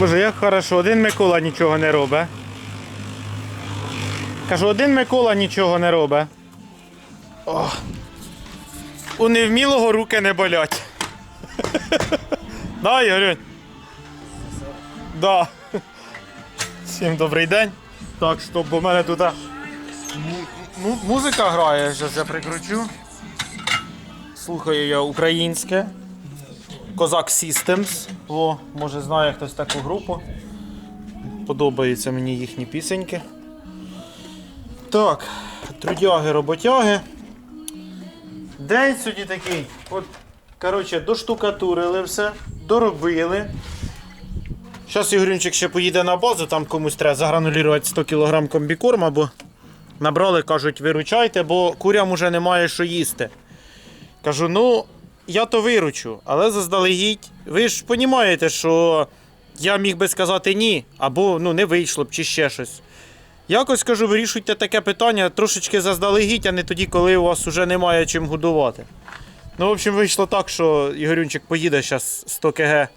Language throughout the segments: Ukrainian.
Боже, як хорошо, один Микола нічого не робить. Кажу, один Микола нічого не робить. О. У невмілого руки не болять. Да, Ігорюнь? Да. Всім добрий день. Так, стоп, бо в мене тут музика грає, зараз я прикручу. Слухаю я українське. Козак Systems. О, може знає хтось таку групу. Подобаються мені їхні пісеньки. Так, трудяги, роботяги. День сьогодні такий. От, коротше, доштукатурили все, доробили. Зараз Ігорюнчик ще поїде на базу, там комусь треба загранулювати 100 кг комбікорма, бо набрали, кажуть, виручайте, бо курям уже немає що їсти. Кажу, ну, я то виручу, але заздалегідь. Ви ж розумієте, що я міг би сказати ні, або ну, не вийшло б, чи ще щось. Якось кажу, вирішуйте таке питання трошечки заздалегідь, а не тоді, коли у вас вже немає чим годувати. Ну, в общем, вийшло так, що Ігорюнчик поїде зараз 100 кг,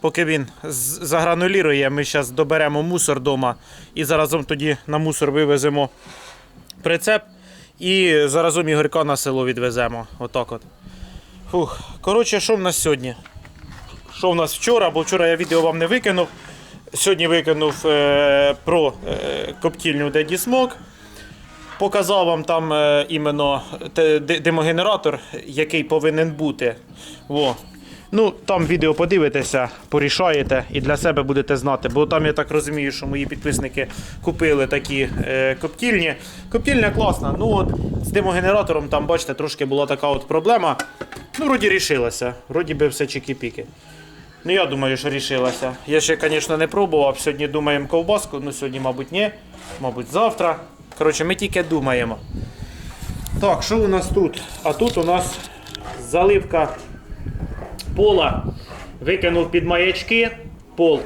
поки він загранулірує, ми зараз доберемо мусор вдома і заразом тоді на мусор вивеземо прицеп і заразом Ігорька на село відвеземо. Отак от. Фух. Коротше, що в нас сьогодні? Що в нас вчора, бо вчора я відео вам не викинув. Сьогодні викинув е, про е, коптільню Daddy Smoke. Показав вам там е, іменно те- димогенератор, який повинен бути. Во. Ну, там відео подивитеся, порішаєте і для себе будете знати. Бо там я так розумію, що мої підписники купили такі е, коптільні. Коптільня класна. Ну от з димогенератором там, бачите, трошки була така от проблема. Ну, вроді рішилася. Вроді би все чики-піки. Ну, я думаю, що рішилася. Я ще, звісно, не пробував. Сьогодні думаємо ковбаску, ну сьогодні, мабуть, ні. Мабуть, завтра. Коротше, ми тільки думаємо. Так, що у нас тут? А тут у нас заливка пола. Викинув під маячки пол.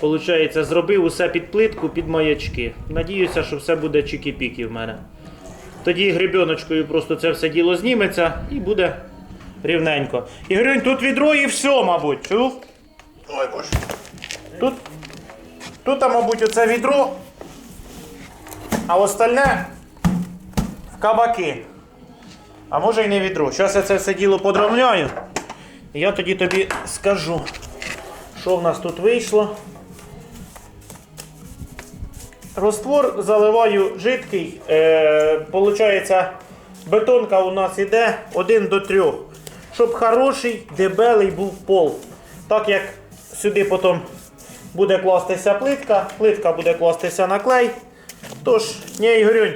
Получається, зробив усе під плитку, під маячки. Надіюся, що все буде чики-піки в мене. Тоді гребіночкою просто це все діло зніметься і буде рівненько. Ігорюнь, тут відро і все, мабуть. Чув? Ой, боже. Тут, тут, мабуть, оце відро, а остальне в кабаки. А може й не відро. Зараз я це все діло подровняю. І я тоді тобі скажу, що в нас тут вийшло. Роствор заливаю жидкий. Е, получається, бетонка у нас іде 1 до 3. Щоб хороший, дебелий був пол. Так як сюди потім буде кластися плитка, плитка буде кластися на клей. Тож, ні, Ігорюнь,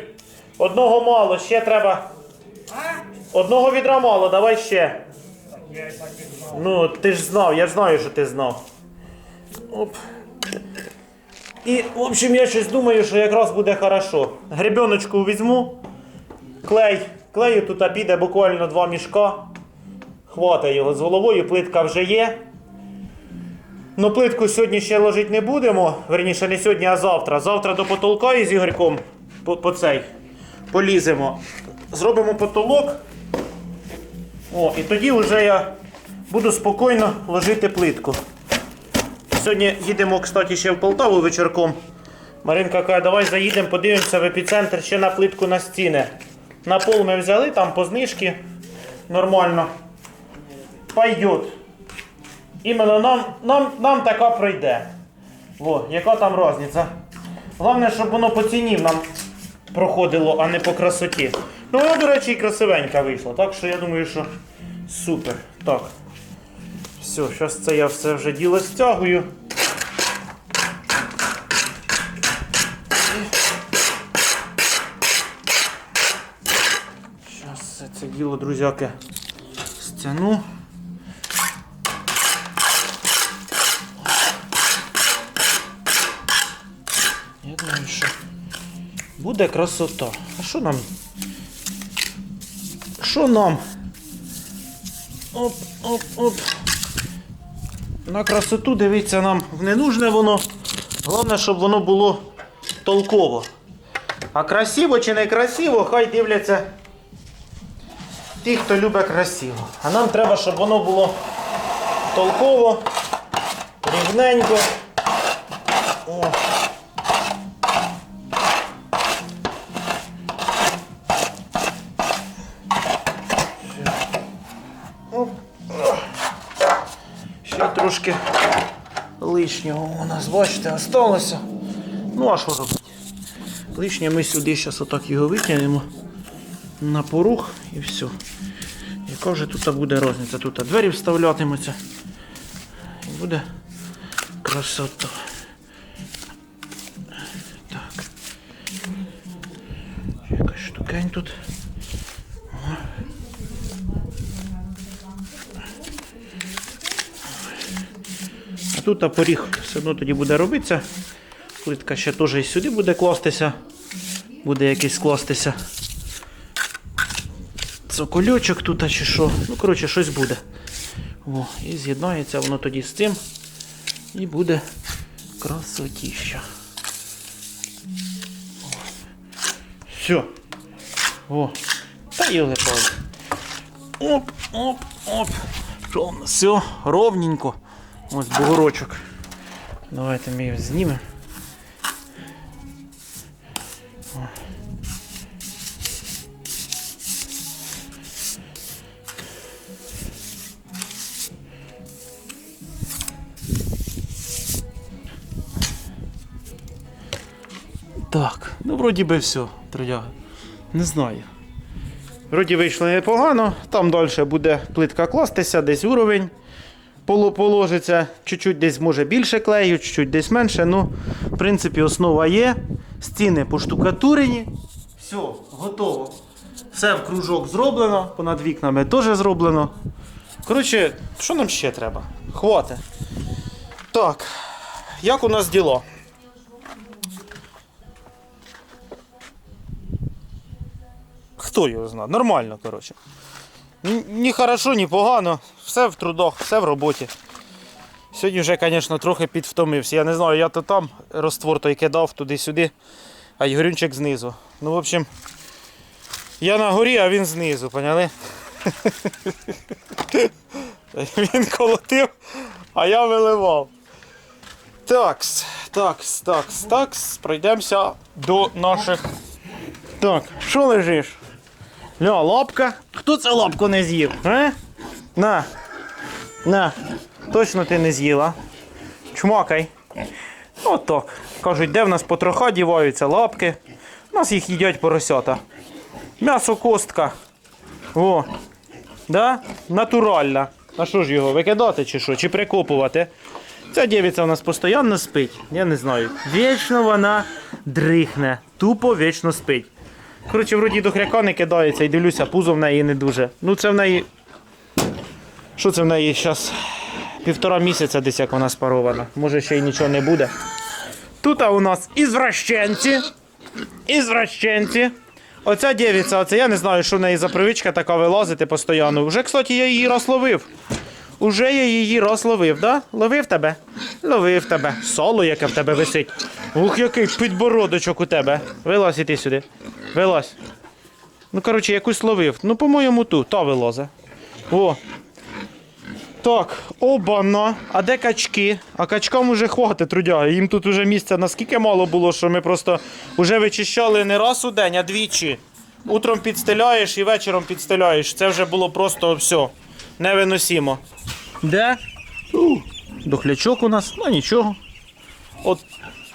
одного мало, ще треба. Одного відра мало, давай ще. Ну, ти ж знав, я ж знаю, що ти знав. Оп. І, в общем, я щось думаю, що якраз буде хорошо. Гребеночку візьму, клей. Клею тут піде буквально два мішка. Хватає його з головою, плитка вже є. Ну, плитку сьогодні ще ложити не будемо. Верніше, не сьогодні, а завтра. Завтра до потолка із Ігорьком по, по цей поліземо. Зробимо потолок. О, і тоді вже я буду спокійно ложити плитку. Сьогодні їдемо, кстати, ще в Полтаву вечірком. Маринка каже, давай заїдемо, подивимося в епіцентр ще на плитку на стіни. На пол ми взяли, там по знижки. Нормально. Пойдет. Іменно нам, нам, нам така пройде. Во, яка там різниця? Головне, щоб воно по ціні нам проходило, а не по красоті. Ну, вона, до речі, і красивенька вийшла. Так що я думаю, що супер. Так. Все, зараз це я все вже діло стягую. Зараз це діло, друзяки, стягну. Я думаю, що буде красота. А що нам? Що нам? Оп, оп, оп. На красоту дивіться нам не нужне воно. Головне, щоб воно було толково. А красиво чи не красиво, хай дивляться ті, хто любить красиво. А нам треба, щоб воно було толково, рівненько. О. трошки лишнього у нас, бачите, осталося. Ну, а що робити? Лишнє ми сюди зараз отак його витягнемо на порух і все. Яка вже тут буде розниця? Тут двері вставлятимуться. І буде красота. Тут а поріг все одно тоді буде робитися. Плитка ще теж і сюди буде кластися. Буде якийсь кластися. Цокольочок тут а чи що. Ну, коротше, щось буде. О, і з'єднається воно тоді з цим. І буде красотіща. Все. О. Та йоли пали. Оп, оп, оп. Що у нас? Все, ровненько. Ось бугорочок. Давайте ми його знімемо. Так, ну вроді би все, трудяга. Не знаю. Вроді вийшло непогано, там далі буде плитка кластися, десь уровень положиться, чуть-чуть десь може більше клею, чуть-чуть десь менше. Ну, в принципі, основа є. Стіни поштукатурені. Все, готово. Все в кружок зроблено, понад вікнами теж зроблено. Коротше, що нам ще треба? Хвати. Так, як у нас діло? Хто його знає? Нормально, коротше. Ні, хорошо, ні погано. Все в трудах, все в роботі. Сьогодні вже, звісно, трохи підвтомився. Я не знаю, я то там роствор той кидав туди-сюди, а Ігорюнчик знизу. Ну, в общем, я на горі, а він знизу, поняли? Він колотив, а я виливав. Такс, такс, такс, такс. Пройдемося до наших. Так, що лежиш? Ля, лапка. Хто це лапку не з'їв? А? На. На. Точно ти не з'їла. Чмокай. Отак. Кажуть, де в нас потроха діваються лапки. У нас їх їдять поросята. М'ясо костка. О. Да? Натуральна. А що ж його, викидати чи що? Чи прикопувати? Ця дівиця у нас постійно спить. Я не знаю. Вічно вона дрихне. Тупо вічно спить. Коротше, вроді до хряка не кидається і дивлюся, пузо в неї не дуже. Ну це в неї. Що це в неї зараз? Півтора місяця десь як вона спарована. Може ще й нічого не буде. Тут у нас ізвращенці. Ізвращенці. Оця дівиця, оце я не знаю, що в неї за привичка така вилазити постійно. Вже, кстати, я її раз ловив. Уже я її раз ловив, да? Ловив тебе? Ловив тебе. Соло, яке в тебе висить. Ух, який підбородочок у тебе. Вилазь іди сюди. Вилазь. Ну, коротше, якусь ловив. Ну, по-моєму, ту, та вилозе. О. Так, обана. А де качки? А качкам уже хватить, трудяга. Їм тут уже місця наскільки мало було, що ми просто вже вичищали не раз у день, а двічі. Утром підстеляєш і вечором підстеляєш. Це вже було просто все. Невиносимо. Де? У, Дохлячок у нас, ну нічого. От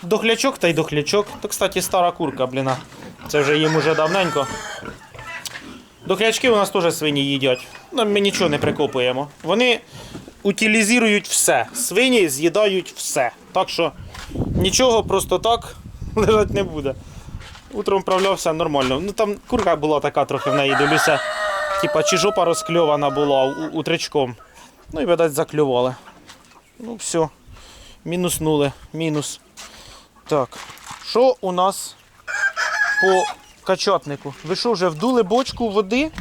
дохлячок та й дохлячок. То, кстати, стара курка, бліна. Це вже їм уже давненько. До Дохлячки у нас теж свині їдять. Ну, Ми нічого не прикопуємо. Вони утилізують все. Свині з'їдають все. Так що нічого просто так лежать не буде. Утром вправлявся нормально. Ну там курка була така трохи в неї, дивлюся. Типа, чи жопа розкльована була утречком. Ну і, видать, заклювали. Ну, все. Мінуснули. Мінус. Так. Що у нас по качатнику? Ви що, вже вдули бочку води?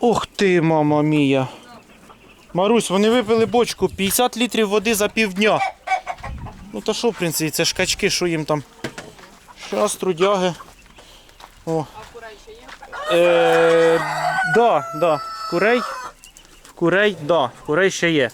Ух ти, мама мія. Марусь, вони випили бочку 50 літрів води за півдня. Ну та що, в принципі, це ж качки, що їм там? Щас, трудяги. О. Е, да, да. Курей. Курей, да, курей ще є.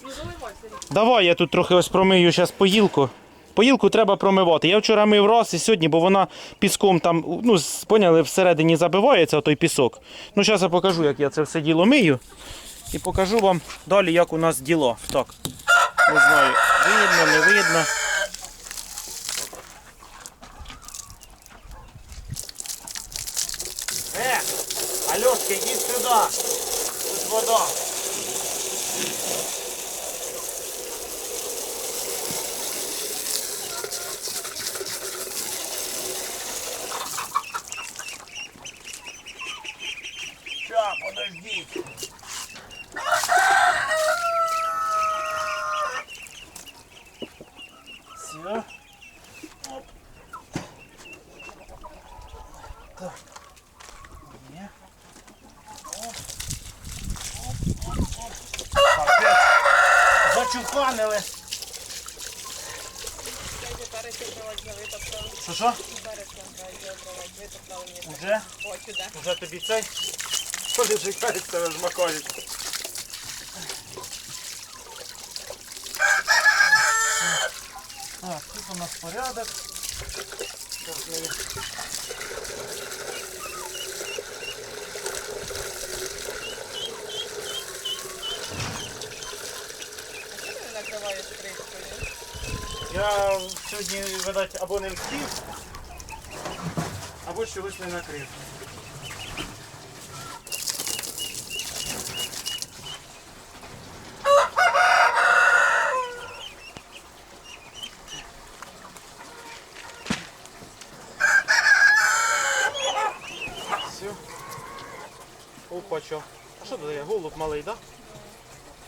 Давай я тут трохи ось промию зараз поїлку. Поїлку треба промивати. Я вчора мив раз і сьогодні, бо вона піском там, ну, поняли, всередині забивається той пісок. Ну, зараз я покажу, як я це все діло мию. І покажу вам далі, як у нас діло. Так. Не знаю, видно, не видно. Е, Альошка, йди сюди. Тут вода. Ща, подождіть. Все. Оп. Так. Є. Оп. Оп, оп, оп. Капець. Зачуханили. Що що? Уже? Уже тобі цей? Вони чекають тебе жмакають. Так, тут у нас порядок. Накриваєш кришкою. Я сьогодні, видать, або не встиг, або чогось не накрив. Все. Опа, чо. А що це є? Голуб малий, так? Да?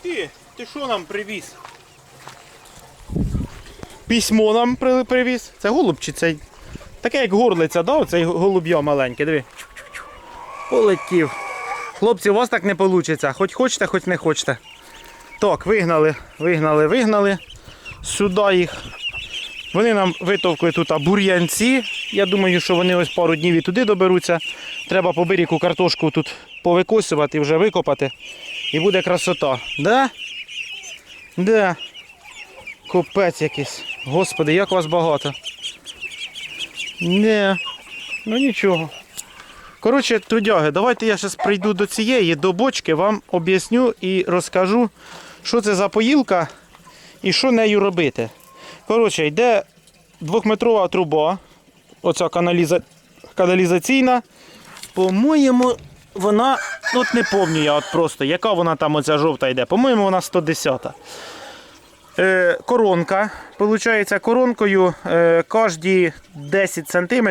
Ти, ти що нам привіз? Письмо нам привіз. Це голуб чи цей? Таке як горлиця, да? Оцей голуб'я маленький, диви. Полетів. Хлопці, у вас так не вийде. Хоч хочете, хоч не хочете. Так, вигнали, вигнали, вигнали. Сюди їх. Вони нам витовкли тут бур'янці. Я думаю, що вони ось пару днів і туди доберуться. Треба по берегу картошку тут повикосувати вже викопати. І буде красота. Да? Да. Купець якийсь. Господи, як вас багато. Не, ну нічого. Коротше, трудяги, давайте я зараз прийду до цієї, до бочки, вам об'ясню і розкажу, що це за поїлка і що нею робити. Коротше, йде двохметрова труба, оця каналіза... каналізаційна. По-моєму, вона, ну, от не пам'ятаю я от просто, яка вона там оця жовта йде. По-моєму, вона 110. Е, коронка. Получається, коронкою е, кожні 10 см,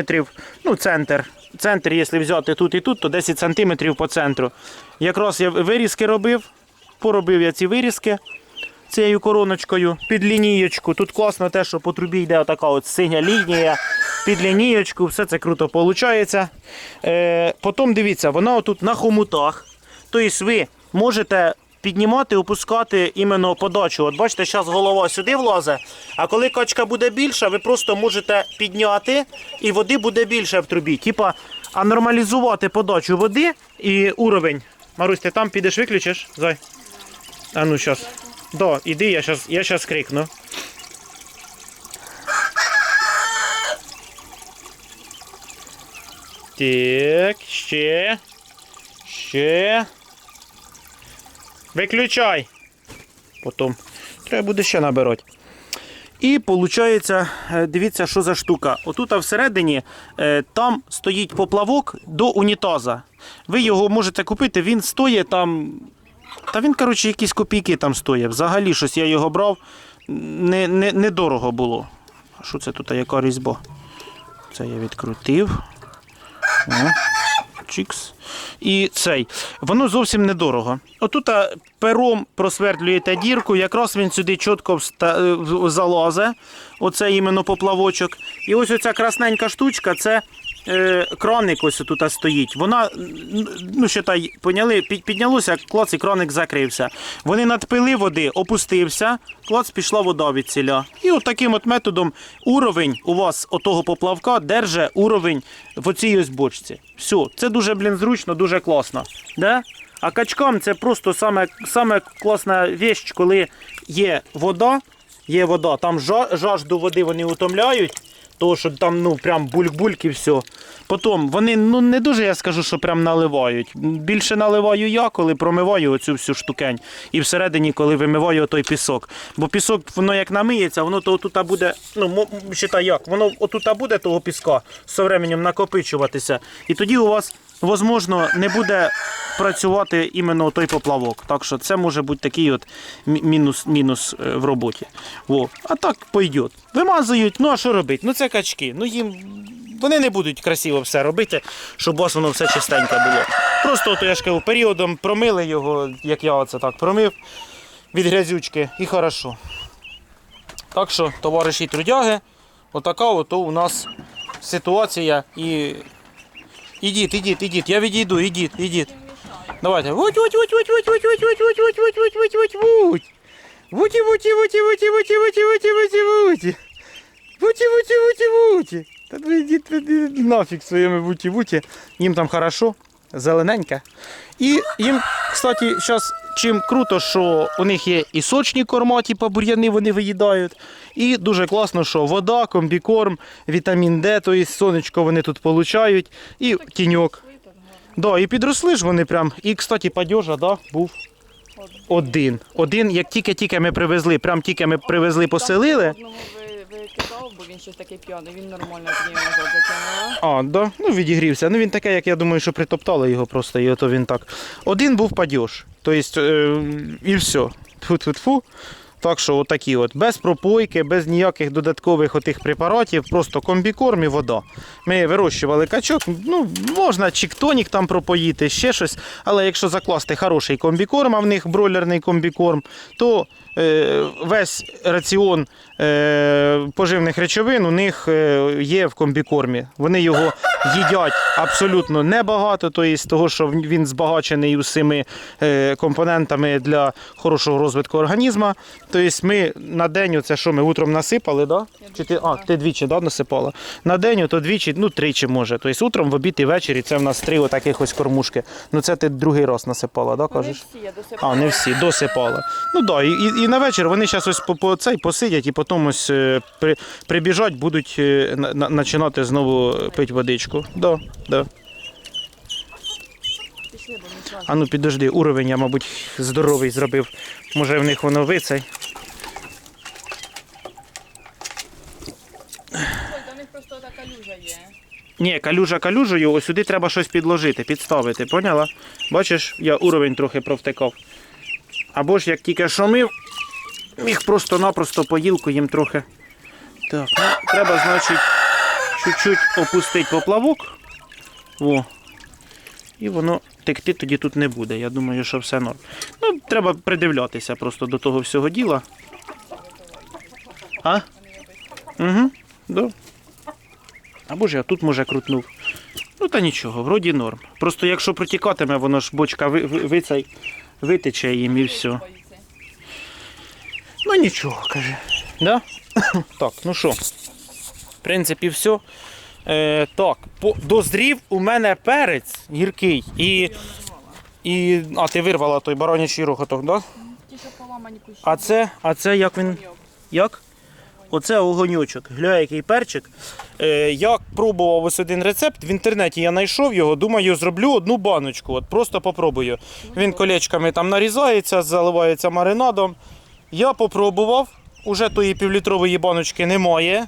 ну, центр. Центр, якщо взяти тут і тут, то 10 см по центру. Якраз я вирізки робив, поробив я ці вирізки цією короночкою під лінієчку. Тут класно те, що по трубі йде така от синя лінія. Під лінієчку, все це круто виходить. Е, потім дивіться, вона отут на хомутах. Тобто ви можете піднімати, опускати іменно подачу. От бачите, зараз голова сюди влазить, а коли качка буде більша, ви просто можете підняти і води буде більше в трубі. Типа, а нормалізувати подачу води і уровень. Марусь, ти там підеш виключиш? Зай. А ну зараз. Да, іди, я зараз я щас крикну. Так, ще. Ще. Виключай. Потім. Треба буде ще набирати. І виходить, дивіться, що за штука. Отут всередині е, там стоїть поплавок до унітаза. Ви його можете купити, він стоїть там. Та він, коротше, якісь копійки там стоїть. Взагалі щось я його брав. Не, не, недорого було. А що це тут? Яка різьба? Це я відкрутив. О, чікс. І цей. Воно зовсім недорого. Отут пером просвердлюєте дірку, якраз він сюди чітко е, залазить. Оце іменно поплавочок. І ось оця красненька штучка це е, краник ось тут стоїть. Вона, ну считай, поняли, під- піднялося, клац і краник закрився. Вони надпили води, опустився, клац пішла вода від. І от таким от методом уровень у вас отого поплавка держить уровень в оцій ось бочці. Все, це дуже, блін, зручно, дуже класно. Да? А качкам це просто саме, саме класна віч, коли є вода, є вода, там жажду води вони утомляють, тому що там ну прям бульк-бульк і все. Потім вони ну не дуже я скажу, що прям наливають. Більше наливаю я, коли промиваю оцю всю штукень. І всередині, коли вимиваю той пісок. Бо пісок, воно як намиється, воно то отут буде, ну як, воно отут буде того піска з временем накопичуватися. І тоді у вас, можливо, не буде працювати іменно той поплавок. Так що це може бути такий от мінус, мінус е, в роботі. Во. А так пойдет. Вимазують, ну а що робити? Ну це качки. Ну їм вони не будуть красиво все робити, щоб у вас воно все чистеньке було. Просто от я ж кажу, періодом промили його, як я оце так промив від грязючки, і хорошо. Так що, товариші трудяги, отака ото у нас ситуація. І ідіть, ідіть, ідіть, я відійду, ідіть, ідіть. Давайте. Вуть, вуть, вуть, вуть, вуть, вуть, вуть, вуть, вуть, вуть, вуть, вуть, вуть, вуть. Вуті, вуті, вуті, вуті, вуті, вуті, вуті, вуті, вуті. Вуті, вуті, вуті, вуті. Та ви йдіть нафіг своїми вуті-вуті. Їм там хорошо, зелененьке. І їм, кстати, зараз чим круто, що у них є і сочні корма, типу бур'яни вони виїдають. І дуже класно, що вода, комбікорм, вітамін Д, тобто сонечко вони тут получають, і тіньок. Да, і підросли ж вони прям. І, кстати, падежа, да, був один. Один, як тільки-тільки ми привезли, прям тільки ми привезли, поселили. Викидав, бо він щось такий п'яний, він нормально тоді його. А, да, ну відігрівся. Ну він таке, як я думаю, що притоптали його просто, і ото він так. Один був падеж. Тобто, е, і все. Тфу-тфу-тфу. Так що отакі от, без пропойки, без ніяких додаткових отих препаратів, просто комбікорм і вода. Ми вирощували качок, ну, можна чіктонік там пропоїти, ще щось. Але якщо закласти хороший комбікорм, а в них бройлерний комбікорм, то весь раціон е, поживних речовин у них е, є в комбікормі. Вони його їдять абсолютно небагато, тобто з того, що він збагачений усіми е, компонентами для хорошого розвитку організму. Тобто ми на день, оце що ми утром насипали, да? Чи ти, а, ти двічі да, насипала? На день, то двічі, ну тричі може. Тобто утром, в обід і ввечері це в нас три отаких ось кормушки. Ну це ти другий раз насипала, да, Ну, не всі, я досипала. А, не всі, досипала. Ну да, і, і на вечір вони зараз ось по, по цей посидять і потім ось е, при, прибіжать, будуть е, на- на- починати знову пити водичку. Да, да. А ну підожди, уровень я, мабуть, здоровий зробив. Може в них воно вицей. Ой, та в них просто така люжа є. Ні, калюжа калюжею, ось сюди треба щось підложити, підставити, поняла? Бачиш, я уровень трохи провтикав. Або ж як тільки що мив, міг просто-напросто поїлку їм трохи. Так, ну, треба, значить, чуть-чуть опустити поплавок. Во. І воно текти тоді тут не буде. Я думаю, що все норм. Ну, треба придивлятися просто до того всього діла. А? Угу, да. Або ж я тут може крутнув. Ну та нічого, вроді норм. Просто якщо протікатиме, воно ж бочка ви, ви, ви цей, витече їм і все. Ну нічого, каже. Да? так, ну що. В принципі, все. Е, так, по, дозрів у мене перець гіркий. І, і, а ти вирвала той баранячий так? да? Ті, що поламані кущі. А це, а це як він. Як? Оце огоньочок. Гля, який перчик. Е, я пробував ось один рецепт. В інтернеті я знайшов його. Думаю, зроблю одну баночку. От просто попробую. Він колечками там нарізається, заливається маринадом. Я попробував. Уже тої півлітрової баночки немає.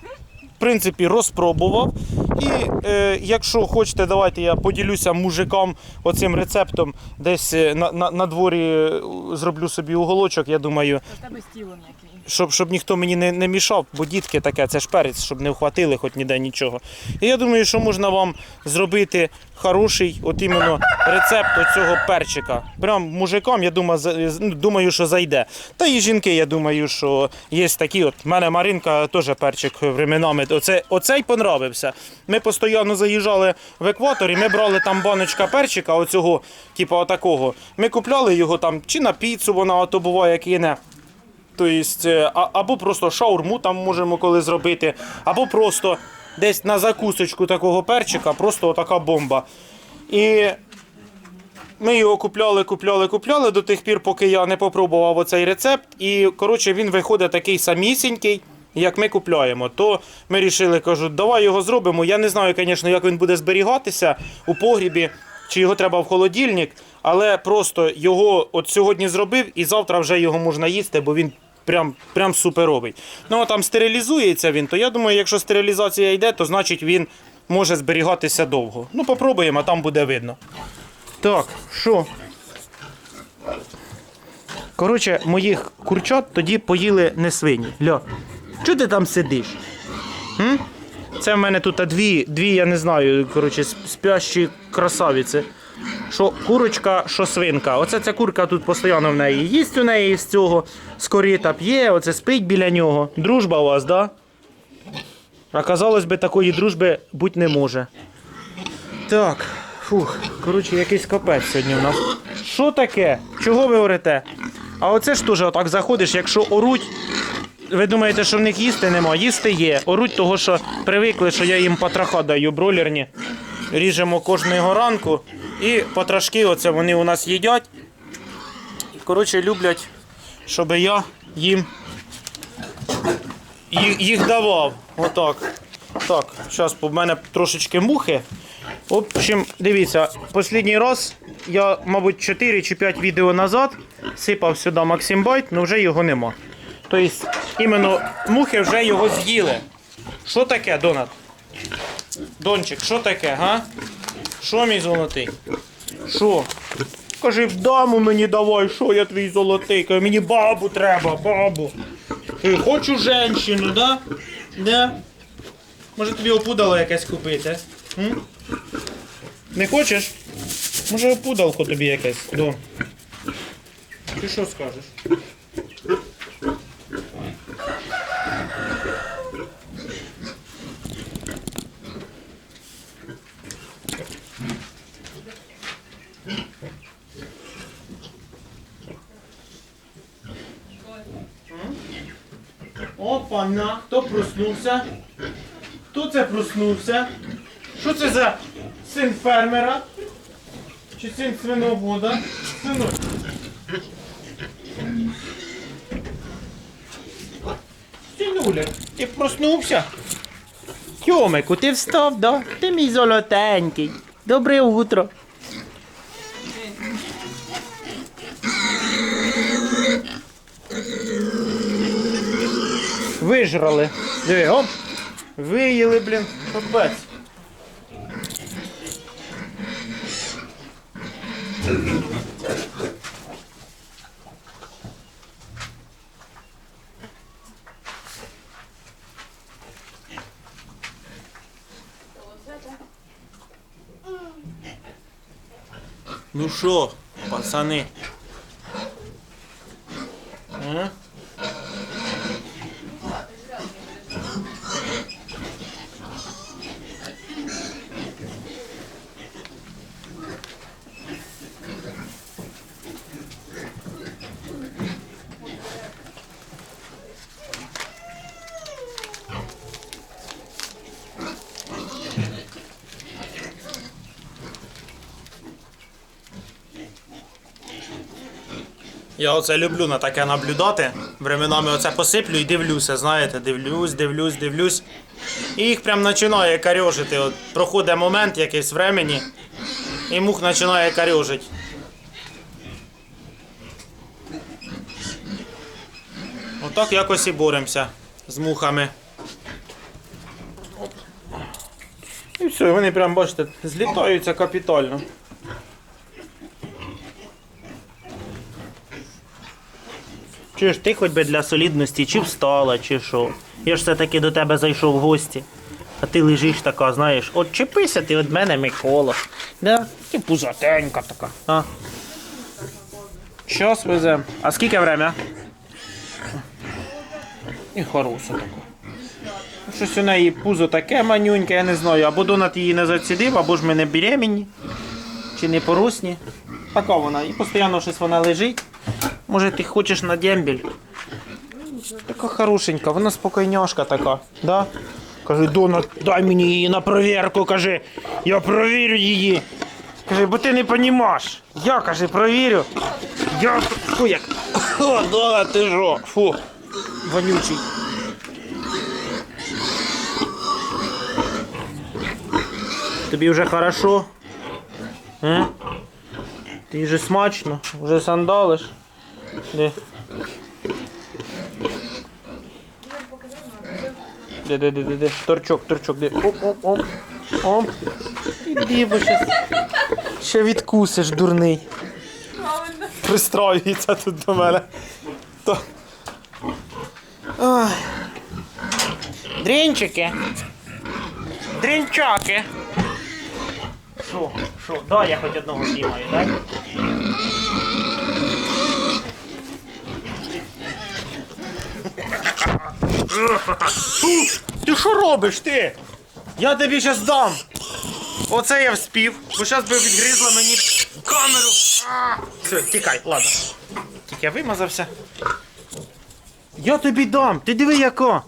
В принципі, розпробував. І е, якщо хочете, давайте я поділюся мужикам оцим рецептом. Десь е, на, на, на дворі е, зроблю собі уголочок. Я думаю, тебе стілом. Щоб, щоб ніхто мені не, не мішав, бо дітки таке, це ж перець, щоб не вхватили хоч ніде нічого. І я думаю, що можна вам зробити хороший, от іменно рецепт цього перчика. Прям мужикам, я думаю, ну, думаю, що зайде. Та і жінки, я думаю, що є такі. От У мене Маринка теж перчик временами. Оце, оцей понравився. Ми постійно заїжджали в екватор і ми брали там баночка перчика, оцього, типу отакого. Ми купляли його там чи на піцу, вона ото буває кине. Тобто, е, а- або просто шаурму там можемо коли зробити, або просто десь на закусочку такого перчика, просто отака бомба. І ми його купляли, купляли, купляли до тих пір, поки я не попробував оцей рецепт. І коротше він виходить такий самісінький, як ми купляємо. То ми вирішили, кажуть, давай його зробимо. Я не знаю, звісно, як він буде зберігатися у погрібі, чи його треба в холодильник, але просто його от сьогодні зробив і завтра вже його можна їсти, бо він. Прям, прям суперовий. Ну, а там стерилізується він, то я думаю, якщо стерилізація йде, то значить він може зберігатися довго. Ну, попробуємо, а там буде видно. Так, що? Коротше, моїх курчат тоді поїли не свині. Ля, чого ти там сидиш? М? Це в мене тут дві, дві, я не знаю, коротше, спящі красавіці. Що курочка, що свинка. Оце ця курка тут постійно в неї їсть у неї з цього, з корита п'є, оце спить біля нього. Дружба у вас, да? А казалось би, такої дружби бути не може. Так, фух, коротше, якийсь капець сьогодні у нас. Що таке? Чого ви орете? А оце ж теж отак заходиш, якщо оруть. Ви думаєте, що в них їсти нема? Їсти є. Оруть того, що привикли, що я їм потроха даю бройлерні. Ріжемо кожного ранку. І потрошки оце вони у нас їдять. Коротше, люблять, щоб я їм їх, давав. Отак. Так, зараз в мене трошечки мухи. В общем, дивіться, останній раз я, мабуть, 4 чи 5 відео назад сипав сюди Максим Байт, але вже його нема. Тобто, іменно мухи вже його з'їли. Що таке, Донат? Дончик, що таке, га? Що мій золотий? Що? Кажи, даму мені давай, що я твій золотий? Каже, мені бабу треба, бабу. Ти хочу женщину, да? Да? Може тобі опудало якесь купити? М? Не хочеш? Може опудалку тобі якесь? До. Ти що скажеш? Опа, на, хто проснувся? Хто це проснувся? Що це за син фермера? Чи син свиновода? Синок. Синуля, ти проснувся? Тьомику, ти встав, да? Ти мій золотенький. Добре утро. Вижрали. Диви, оп. Виїли, блін. Капець. Ну що, пацани? А? Я оце люблю на таке наблюдати. Временами оце посиплю і дивлюся, знаєте, дивлюсь, дивлюсь, дивлюсь. І їх прям починає карьожити. От проходить момент якийсь времені, і мух починає карьожити. Отак якось і боремося з мухами. І все, вони прям, бачите, злітаються капітально. Чи ж ти хоч би для солідності, чи встала, чи що? Я ж все-таки до тебе зайшов в гості. А ти лежиш така, знаєш, от чепися ти від мене, Микола. Да? Ти пузатенька така. А? Щас везем. А скільки время? І хороша така. Щось у неї пузо таке манюньке, я не знаю. Або Донат її не зацідив, або ж ми не беременні, чи не поросні. Така вона. І постійно щось вона лежить. Може ти хочеш на дембель? Така хорошенька, вона спокійняшка така, да? Каже, Дона, дай мені її на провірку, каже, я провірю її. Кажи, бо ти не понімаш. Я, каже, провірю. Я фу як. О, да, ти жо. Фу. Вонючий. Тобі вже хорошо? Е? Ти вже смачно, вже сандалиш. Де? Де, де, де, де, де? Торчок, торчок, де? Оп, оп, оп. Оп. Іди, бо щас. Ще відкусиш, дурний. Пристроюється тут до мене. То. Ой. Дрінчики. Дрінчаки. Що? Що? Да, я хоч одного піймаю, так? Ти що робиш ти? Я тобі зараз дам. Оце я вспів, бо зараз би відгризла мені камеру. Все, тікай, ладно. Тільки я вимазався. Я тобі дам, ти диви яка.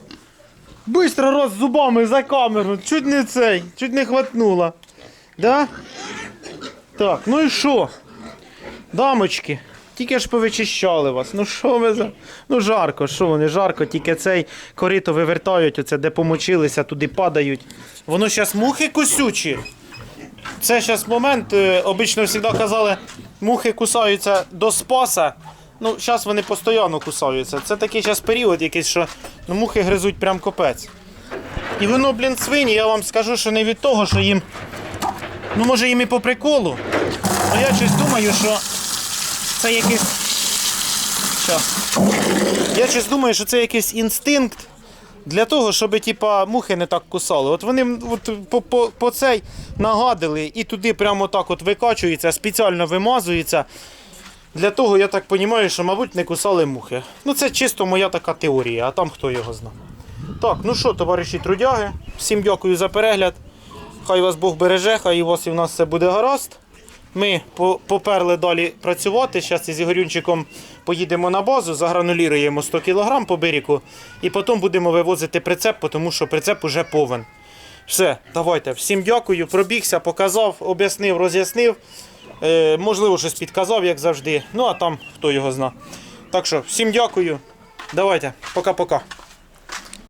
Бистро роз зубами за камеру, чуть не цей, чуть не хватнула. Да? Так, ну і що? Дамочки, тільки ж повичищали вас. Ну що ви за. Ну жарко, що вони, жарко, тільки цей корито вивертають, оце де помочилися, туди падають. Воно зараз мухи кусючі. Це зараз момент, е, обично завжди казали, мухи кусаються до спаса. Ну, зараз вони постійно кусаються. Це такий зараз період якийсь, що ну, мухи гризуть прям копець. І воно, блін, свині, я вам скажу, що не від того, що їм. Ну, може їм і по приколу. Але я щось думаю, що це якийсь. Щас. Я щось думаю, що це якийсь інстинкт для того, щоб типа, мухи не так кусали. От вони от, по, по, по цей нагадили і туди прямо так от викачується, спеціально вимазується. Для того, я так розумію, що, мабуть, не кусали мухи. Ну, це чисто моя така теорія, а там хто його знає. Так, ну що, товариші трудяги, всім дякую за перегляд. Хай вас Бог береже, хай у вас і в нас все буде гаразд. Ми поперли далі працювати. Зараз із Ігорюнчиком поїдемо на базу, загрануліруємо 100 кг по берегу і потім будемо вивозити прицеп, тому що прицеп уже повен. Все, давайте. Всім дякую. Пробігся, показав, об'яснив, роз'яснив. Е, можливо, щось підказав, як завжди. Ну а там хто його зна. Так що, всім дякую. Давайте, пока-пока.